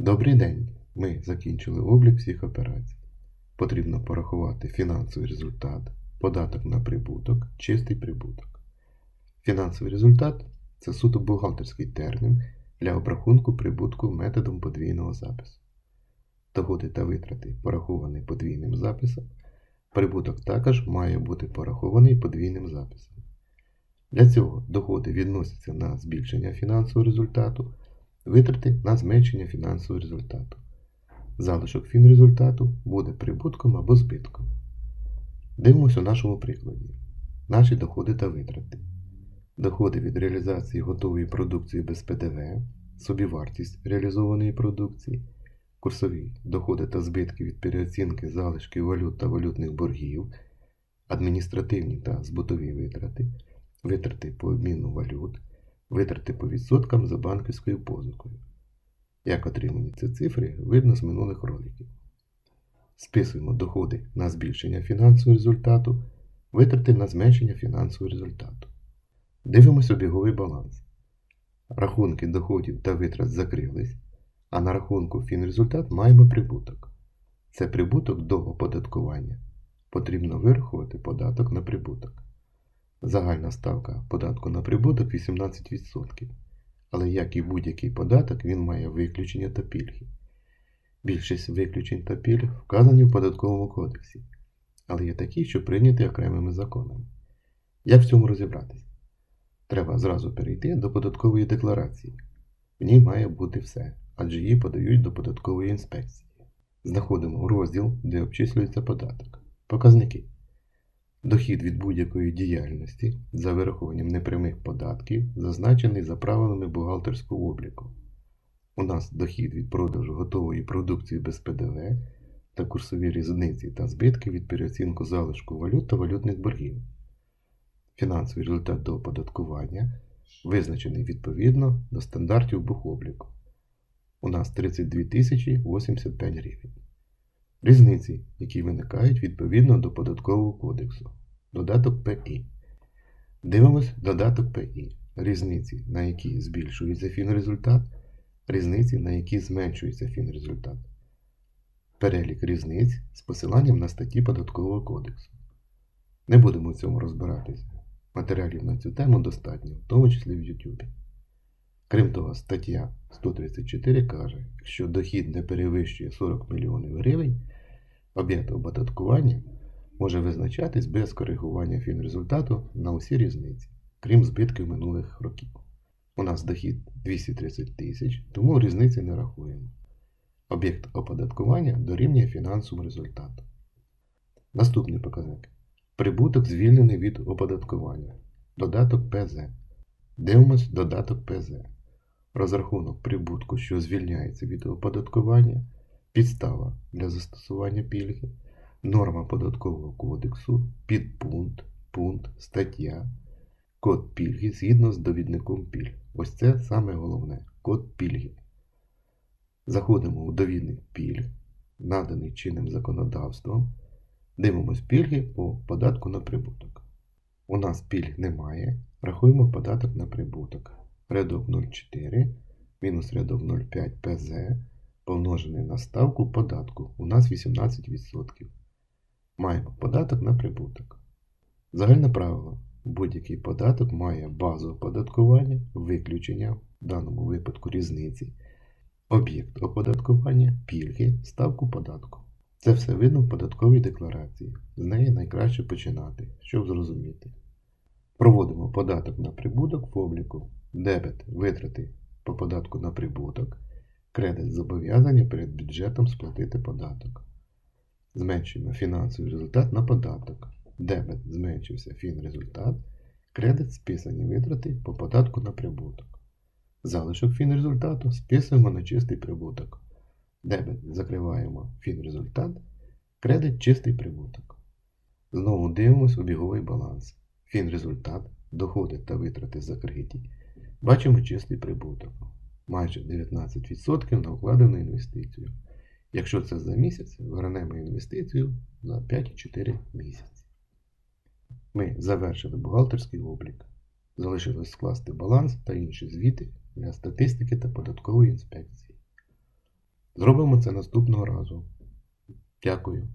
Добрий день! Ми закінчили облік всіх операцій. Потрібно порахувати фінансовий результат, податок на прибуток, чистий прибуток. Фінансовий результат це суто бухгалтерський термін для обрахунку прибутку методом подвійного запису. Доходи та витрати пораховані подвійним записом. Прибуток також має бути порахований подвійним записом. Для цього доходи відносяться на збільшення фінансового результату, витрати на зменшення фінансового результату. Залишок фінрезультату буде прибутком або збитком. Дивимося у нашому прикладі. Наші доходи та витрати. Доходи від реалізації готової продукції без ПДВ, собівартість реалізованої продукції, курсові доходи та збитки від переоцінки залишків валют та валютних боргів, адміністративні та збутові витрати, витрати по обміну валют, витрати по відсоткам за банківською позикою. Як отримані ці цифри, видно з минулих роликів. Списуємо доходи на збільшення фінансового результату, витрати на зменшення фінансового результату. Дивимося обіговий баланс. Рахунки доходів та витрат закрились, а на рахунку фінрезультат маємо прибуток. Це прибуток до оподаткування. Потрібно вирахувати податок на прибуток. Загальна ставка податку на прибуток 18%. Але як і будь-який податок, він має виключення та пільги. Більшість виключень та пільг вказані в податковому кодексі, але є такі, що прийняті окремими законами. Як в цьому розібратися? Треба зразу перейти до податкової декларації. В ній має бути все, адже її подають до податкової інспекції. Знаходимо розділ, де обчислюється податок. Показники. Дохід від будь-якої діяльності за вирахуванням непрямих податків зазначений за правилами бухгалтерського обліку. У нас дохід від продажу готової продукції без ПДВ та курсові різниці та збитки від переоцінку залишку валют та валютних боргів. Фінансовий результат до оподаткування визначений відповідно до стандартів бухобліку. У нас 32 тисячі 85 гривень. Різниці, які виникають відповідно до податкового кодексу. Додаток ПІ. Дивимось додаток ПІ. Різниці, на які збільшується фінрезультат, різниці, на які зменшується фінрезультат. Перелік різниць з посиланням на статті Податкового кодексу. Не будемо в цьому розбиратися. Матеріалів на цю тему достатньо, в тому числі в YouTube. Крім того, стаття 134 каже, якщо дохід не перевищує 40 мільйонів гривень, об'єкт оподаткування може визначатись без коригування фінрезультату на усі різниці, крім збитків минулих років. У нас дохід 230 тисяч, тому різниці не рахуємо. Об'єкт оподаткування дорівнює фінансовому результату. Наступний показник. Прибуток звільнений від оподаткування. Додаток ПЗ. Дивимось додаток ПЗ. Розрахунок прибутку, що звільняється від оподаткування, підстава для застосування пільги, норма податкового кодексу, підпункт, пункт, стаття, код пільги згідно з довідником пільг. Ось це саме головне код пільги. Заходимо у довідник пільг, наданий чинним законодавством. Дивимось пільги по податку на прибуток. У нас пільг немає. Рахуємо податок на прибуток. Рядок 0,4 мінус рядок 0,5 ПЗ помножений на ставку податку. У нас 18%. Маємо податок на прибуток. Загальне правило. Будь-який податок має базу оподаткування, виключення, в даному випадку різниці, об'єкт оподаткування, пільги, ставку податку. Це все видно в податковій декларації. З неї найкраще починати, щоб зрозуміти. Проводимо податок на прибуток в обліку, дебет витрати по податку на прибуток, кредит зобов'язання перед бюджетом сплатити податок. Зменшуємо фінансовий результат на податок. Дебет зменшився фінрезультат, кредит списані витрати по податку на прибуток. Залишок фінрезультату списуємо на чистий прибуток. Дебет закриваємо фінрезультат, кредит чистий прибуток. Знову дивимось обіговий баланс. Фінрезультат, доходи та витрати закриті. Бачимо чистий прибуток. Майже 19% на вкладену інвестицію. Якщо це за місяць, вернемо інвестицію за 5-4 місяці. Ми завершили бухгалтерський облік. Залишилось скласти баланс та інші звіти для статистики та податкової інспекції. Зробимо це наступного разу. Дякую.